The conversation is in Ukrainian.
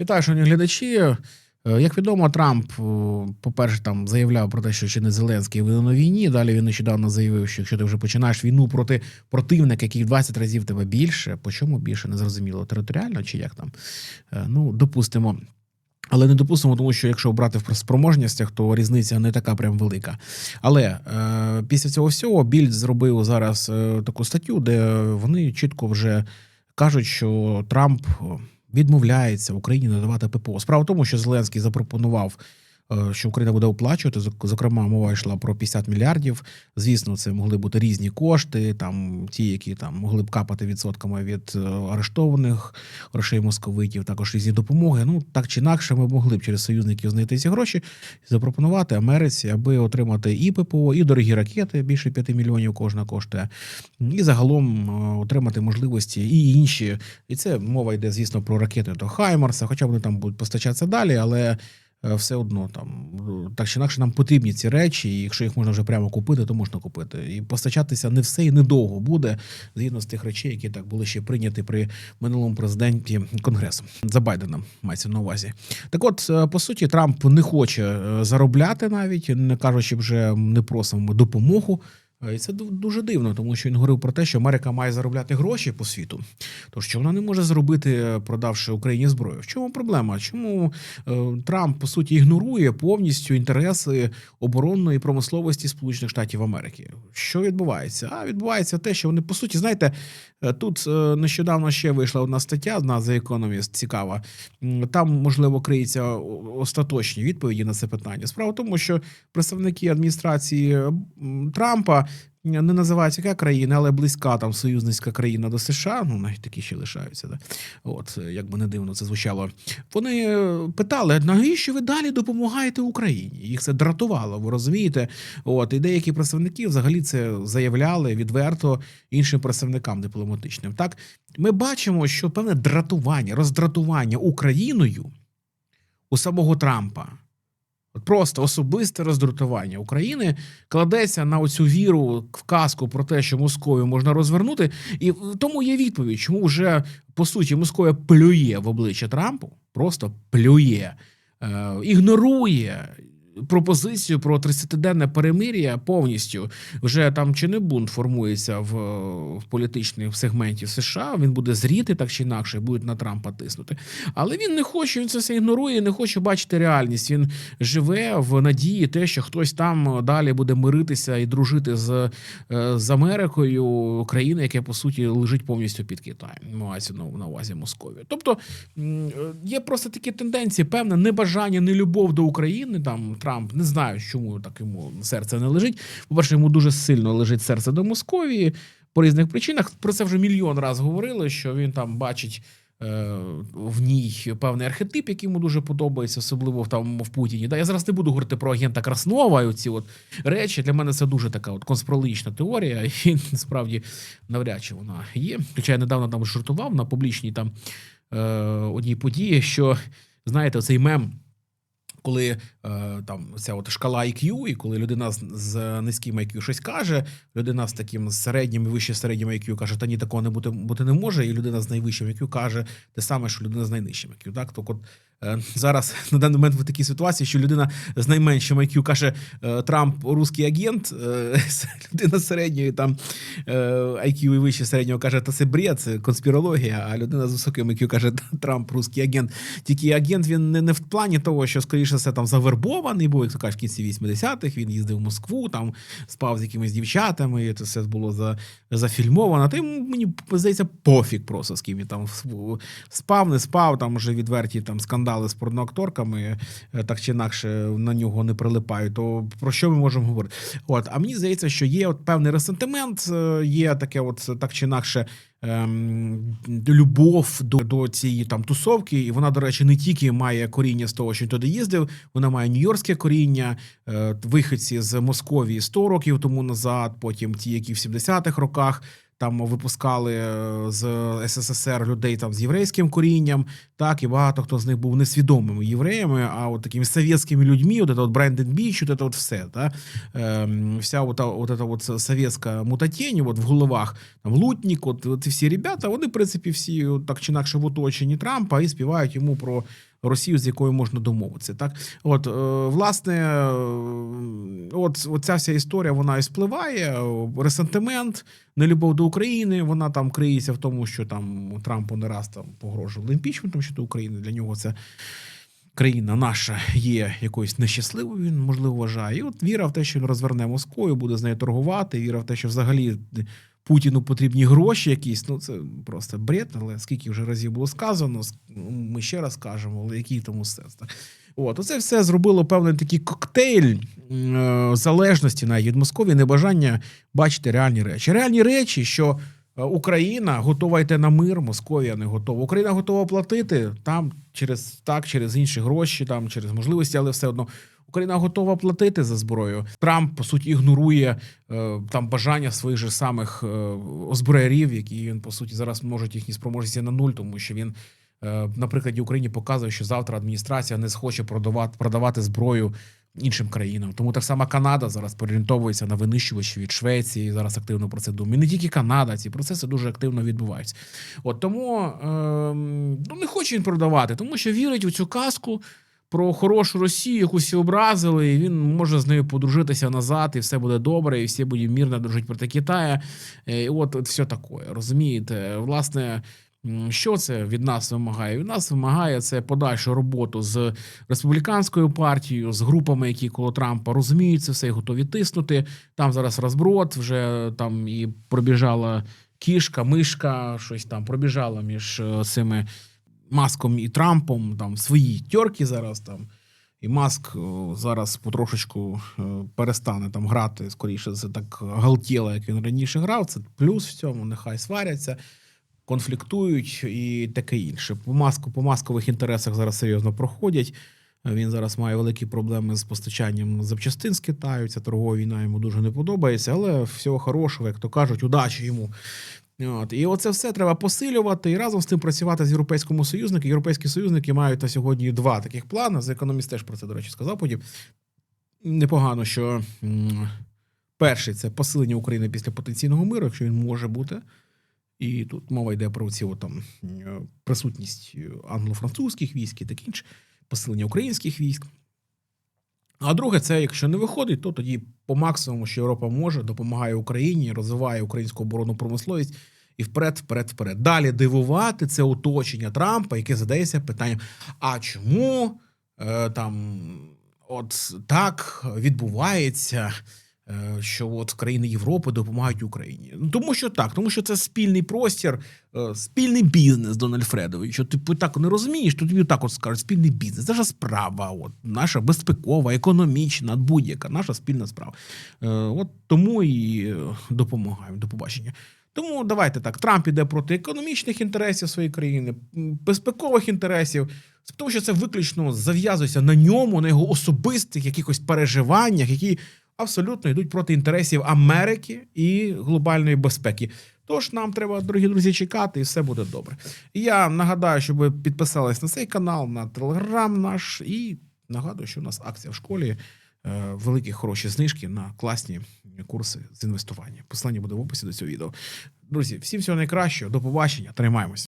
Вітаю, шановні глядачі. Е, Як відомо, Трамп, е, по-перше, там заявляв про те, що ще не Зеленський винен у війні. Далі він нещодавно заявив, що якщо ти вже починаєш війну проти противника, який в 20 разів тебе більше, по чому більше не зрозуміло, територіально чи як там? Е, Ну, допустимо. Але не допустимо, тому що якщо брати в спроможностях, то різниця не така прям велика. Але е, після цього всього Більд зробив зараз таку статтю, де вони чітко вже кажуть, що Трамп відмовляється Україні надавати ППО. Справа в тому, що Зеленський запропонував. Е, Що Україна буде оплачувати, Зок- зокрема, мова йшла про 50 мільярдів. Звісно, це могли бути різні кошти, там ті, які там могли б капати відсотками від е, арештованих грошей московитів, також різні допомоги. Ну так чи інакше, ми могли б через союзників знайти ці гроші і запропонувати Америці, аби отримати і ППО, і дорогі ракети більше 5 мільйонів кожна коштує, і загалом е, отримати можливості і інші. І це мова йде, звісно, про ракети до Хаймарса, хоча вони там будуть постачатися далі, але. Е, Все одно там е, так чи інакше нам потрібні ці речі, і якщо їх можна вже прямо купити, то можна купити. І постачатися не все і недовго буде згідно з тих речей, які так були ще прийняті при минулому президенті Конгресу за Байденом, мається на увазі. Так, от е, по суті, Трамп не хоче заробляти навіть, не кажучи, вже не просимо допомогу. Е, І це дуже дивно, тому що він говорив про те, що Америка має заробляти гроші по світу. То що вона не може зробити, е, продавши Україні зброю? В чому проблема? Чому е, Трамп по суті ігнорує повністю інтереси оборонної промисловості Сполучених Штатів Америки? Що відбувається? А відбувається те, що вони по суті, знаєте, тут нещодавно ще вийшла одна стаття на The Economist, цікава. Там можливо криються о- остаточні відповіді на це питання. Справа в тому, що представники адміністрації Трампа не називають яка країна, але близька там союзницька країна до США. Ну навіть такі ще лишаються. Да? От е, як би не дивно це звучало. Вони е, питали, навіщо ви далі допомагаєте Україні? Їх це дратувало, ви розумієте? От і деякі представники взагалі це заявляли відверто іншим представникам дипломатичним. Так ми бачимо, що певне дратування, роздратування Україною у самого Трампа. От просто особисте роздратування України кладеться на оцю віру в казку про те, що Московію можна розвернути, і тому є відповідь, чому вже по суті Московія плює в обличчя Трампу, просто плює, е, ігнорує пропозицію про 30-денне перемир'я повністю. Вже там чи не бунт формується в, в політичній сегменті США. Він буде зріти так чи інакше, будуть на Трампа тиснути. Але він не хоче, він це все ігнорує, не хоче бачити реальність. Він живе в надії, те, що хтось там далі буде миритися і дружити з, е, з Америкою, країна, яка по суті лежить повністю під Китаєм. Мається на, на увазі Московія. Тобто е, є просто такі тенденції, певне небажання, нелюбов до України. Там Трамп не знаю, чому так йому серце не лежить. По-перше, йому дуже сильно лежить серце до Московії по різних причинах. Про це вже мільйон раз говорили, що він там бачить. е, В ній певний архетип, який йому дуже подобається, особливо там в Путіні. Я зараз не буду говорити про агента Краснова. і Оці от речі для мене це дуже така от конспірологічна теорія, і насправді навряд чи вона є. Хоча я недавно там жартував на публічній там е, одній події, що знаєте, цей мем. Коли е, там ця от шкала IQ, і коли людина з, низьким IQ щось каже, людина з таким середнім і вище середнім IQ каже, та ні, такого не бути, бути не може, і людина з найвищим IQ каже те саме, що людина з найнижчим IQ. Так, так от зараз на даний момент в такій ситуації, що людина з найменшим IQ каже е, Трамп русський агент, е, людина з середньою там е, IQ і вище середнього каже, та це бред, це конспірологія, а людина з високим IQ каже, Трамп русський агент. Тільки агент він не, не в плані того, що скоріше все там завербований був, як то кажуть, в кінці 80-х, він їздив в Москву, там спав з якимись дівчатами, і це все було за, зафільмовано. Та йому мені здається пофіг просто з ким він там спав, не спав, там вже відверті там скандали з порноакторками, е, так чи інакше на нього не прилипають. То про що ми можемо говорити? От, а мені здається, що є от певний ресентимент, е, є таке, от так чи інакше. Ем, любов до, до цієї там тусовки, і вона, до речі, не тільки має коріння з того, що він туди їздив, вона має нью-йоркське коріння, е, виходці з Московії 100 років тому назад, потім ті, які в 70-х роках там випускали е, з СССР людей там з єврейським корінням, Так, і багато хто з них був несвідомими євреями, а от такими совєтськими людьми, от это от Бренден Біч, от это от все. Та? Ем, вся от, от эта от совєтська мутатєнь от в головах, там Лутнік, от, от ці всі ребята, вони, в принципі, всі от так чи інакше в оточенні Трампа і співають йому про Росію, з якою можна домовитися. Так, от е, власне, е, от, ця вся історія вона і спливає. Ресентимент, нелюбов до України. Вона там криється в тому, що там Трампу не раз там погрожували імпічментом щодо України. Для нього це. Країна наша є якоюсь нещасливою, він можливо вважає. І от віра в те, що він розверне Москвою, буде з нею торгувати. Віра в те, що взагалі Путіну потрібні гроші якісь. Ну це просто бред, але скільки вже разів було сказано, ну, ми ще раз кажемо, але який тому сенс. От, оце все зробило певний такий коктейль е, залежності навіть від Московії, небажання бачити реальні речі. Реальні речі, що е, Україна готова йти на мир, Московія не готова. Україна готова платити там через так, через інші гроші, там через можливості, але все одно. Україна готова платити за зброю. Трамп по суті ігнорує е, там бажання своїх же самих е, озброярів, які він по суті зараз можуть їхні спроможності на нуль, тому що він е, на прикладі України показує, що завтра адміністрація не схоче продавати продавати зброю іншим країнам. Тому так само Канада зараз переорієнтовується на винищувачі від Швеції. Зараз активно про це думає. Не тільки Канада, ці процеси дуже активно відбуваються. От тому е, ну, не хоче він продавати, тому що вірить у цю казку. Про хорошу Росію, яку всі образили, і він може з нею подружитися назад, і все буде добре, і всі будуть мирно дружити проти Китаю. І от, от все таке. Розумієте, власне, що це від нас вимагає? Від нас вимагає це подальшу роботу з республіканською партією, з групами, які коло Трампа розуміють це все і готові тиснути. Там зараз розброд, вже там і пробіжала кішка, мишка, щось там пробіжала між е, цими. Маском і Трампом, там свої тьорки зараз там. І Маск зараз потрошечку е, перестане там грати скоріше це так галтіло, як він раніше грав. Це плюс в цьому, нехай сваряться, конфліктують і таке інше. По маску, по маскових інтересах зараз серйозно проходять. Він зараз має великі проблеми з постачанням запчастин з Китаю. Ця торгова війна йому дуже не подобається, але всього хорошого, як то кажуть, удачі йому. От. І оце все треба посилювати і разом з тим працювати з європейськими союзниками. Європейські союзники мають на сьогодні два таких плани. За економіст теж про це, до речі, сказав потім. Непогано, що перший це посилення України після потенційного миру, якщо він може бути. І тут мова йде про ці от, там, присутність англо-французьких військ і таке інше, посилення українських військ. А друге, це якщо не виходить, то тоді по максимуму, що Європа може, допомагає Україні, розвиває українську оборонну промисловість і вперед, вперед, вперед. Далі дивувати це оточення Трампа, яке задається питанням: а чому е, там от так відбувається? Е, Що от країни Європи допомагають Україні. Ну тому що так, тому що це спільний простір, е, спільний бізнес, Дональд Фредович. Що ти так не розумієш, то тобі так от скажуть, спільний бізнес. Це ж справа, от наша безпекова, економічна, будь-яка наша спільна справа. Е, От тому і допомагаємо. До побачення. Тому давайте так. Трамп іде проти економічних інтересів своєї країни, безпекових інтересів. Тому що це виключно зав'язується на ньому, на його особистих якихось переживаннях, які абсолютно йдуть проти інтересів Америки і глобальної безпеки. Тож нам треба, дорогі друзі, чекати, і все буде добре. Я нагадаю, щоб ви підписались на цей канал, на телеграм наш, і нагадую, що у нас акція в школі. е, Великі хороші знижки на класні курси з інвестування. Послання буде в описі до цього відео. Друзі, всім всього найкращого, до побачення, тримаємось.